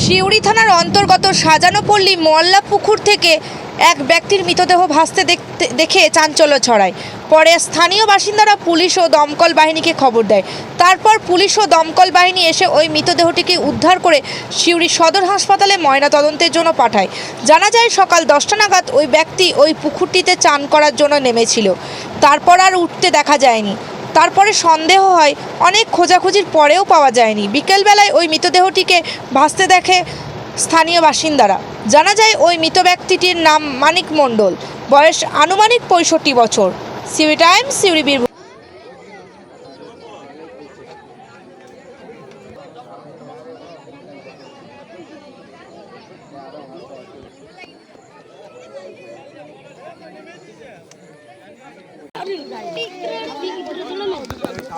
সিউড়ি থানার অন্তর্গত সাজানো পল্লী মোয়াল্লা পুকুর থেকে এক ব্যক্তির মৃতদেহ ভাসতে দেখতে দেখে চাঞ্চল্য ছড়ায়। পরে স্থানীয় বাসিন্দারা পুলিশ ও দমকল বাহিনীকে খবর দেয়। তারপর পুলিশ ও দমকল বাহিনী এসে ওই মৃতদেহটিকে উদ্ধার করে সিউড়ি সদর হাসপাতালে ময়নাতদন্তের জন্য পাঠায়। জানা যায়, সকাল দশটা নাগাদ ওই ব্যক্তি ওই পুকুরটিতে চান করার জন্য নেমেছিল। তারপর আর উঠতে দেখা যায়নি। তারপরে সন্দেহ হয়, অনেক খোঁজাখুঁজির পরেও পাওয়া যায়নি। বিকেলবেলায় ওই মৃতদেহটিকে ভাসতে দেখে স্থানীয় বাসিন্দারা। জানা যায় ওই মৃত ব্যক্তিটির নাম মানিক মণ্ডল। বয়স আনুমানিক পঁয়ষট্টি বছর। সিউরি টাইম সিউরি বীরভূম।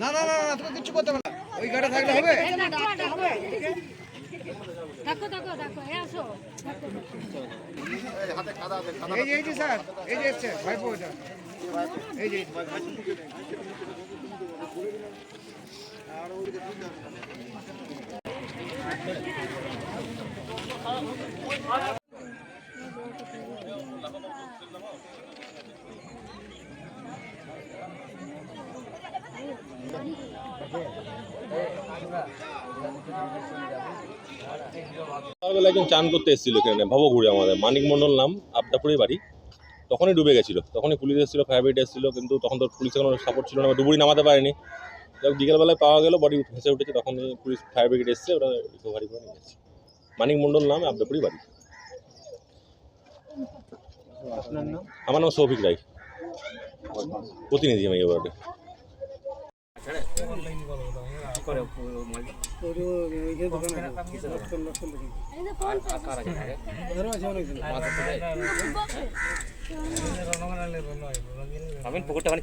না না না না তোকে কিচ্ছু করতে না ওই গাড়ি থাকলে হবে দেখো এই যে, স্যার। এই যে এসছে, ভাইপো এই যে। সকালবেলা একজন চান করতে এসেছিল এখানে, ভবঘুরে আমাদের, মানিক মণ্ডল নাম আবদাপুরে বাড়ি। তখনই ডুবে গেছিল, তখনই পুলিশ এসেছিল ফায়ার ব্রিগেড এসেছিল, কিন্তু তখন তো পুলিশের কোনো সাপোর্ট ছিল না ডুবুরি নামাতে পারেনি। যাই হোক বিকেলবেলায় পাওয়া গেল বডি ভেসে উঠেছে তখনই পুলিশ ফায়ার ব্রিগেড এসেছে ওরা রিকভারি করে নিয়ে গেছে। মানিক মণ্ডল নাম আবদাপুরি বাড়ি। আমার নাম সৌভিক রায়। প্রতিনিধি আমি এবারে। যে কোন